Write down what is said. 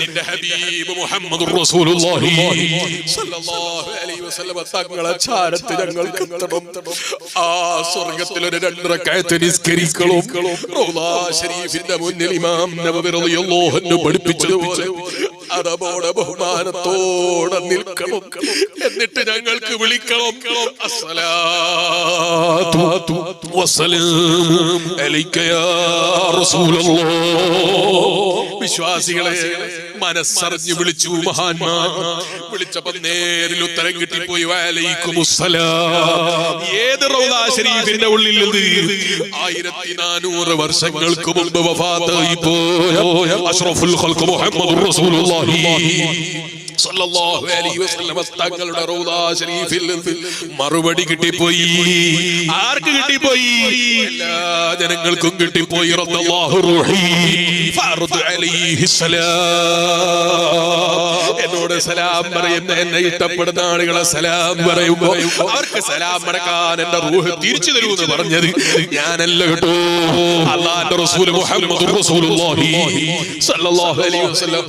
നിന്റെ ഹബീബ് മുഹമ്മദ് റസൂലുള്ളാഹി. സ്വല്ലല്ലാഹു അലൈഹി വസല്ലം തങ്ങളെ ചാരത്ത് ഞങ്ങൾ എത്തണം ആ സ്വർഗത്തിൽ ഒരു രണ്ട് റക്അത്ത് നിസ്കരിക്കണം. റൗളാ ശരീഫിന്റെ മുന്നിൽ ഇമാം നബവി റളിയല്ലാഹു അൻഹു പഠിപ്പിച്ചതുപോലെ അതോടെ ബഹുമാനത്തോടെ നിൽക്കണം. എന്നിട്ട് ഞങ്ങൾക്ക് വിളിക്കണം. അസ്സലാത്തു വിശ്വാസികളെ മനസ്സറിഞ്ഞു വിളിച്ചു മഹാന്മാർ വിളിച്ചപ്പോ നേരിൽ ഉത്തരം കിട്ടിപ്പോയി ഏത് റൗദാശരീഫിന്റെ ഉള്ളിൽ ആയിരത്തി നാനൂറ് വർഷങ്ങൾക്ക് മുമ്പ് വഫാത്തായി പോയ അഷ്റഫുൽ മുഹമ്മദ് റസൂലുള്ളാഹി. സല്ലല്ലാഹു അലൈഹി വസല്ലം തങ്ങളുടെ റൗദ ശരീഫിൽ നിന്ന് മറുപടി കിട്ടിപ്പോയി. ആർക്ക് കിട്ടിപ്പോയി? എല്ലാ ജനങ്ങൾക്കും കിട്ടിപ്പോയി. ഫർദ് അലൈഹി എന്നോട് സലാം പറയുന്ന എന്നെ ഇഷ്ടപ്പെടുന്ന ആളുകളെ സലാം പറയുമ്പോ അവർക്ക് സലാം മടക്കാൻ എന്റെ റൂഹ് തിരിച്ചു തരൂ എന്ന് പറഞ്ഞത് ഞാനല്ല കേട്ടോ. അള്ളാന്റെ റസൂൽ റസൂലുള്ളാഹി സല്ലല്ലാഹു അലൈഹി വസല്ലം.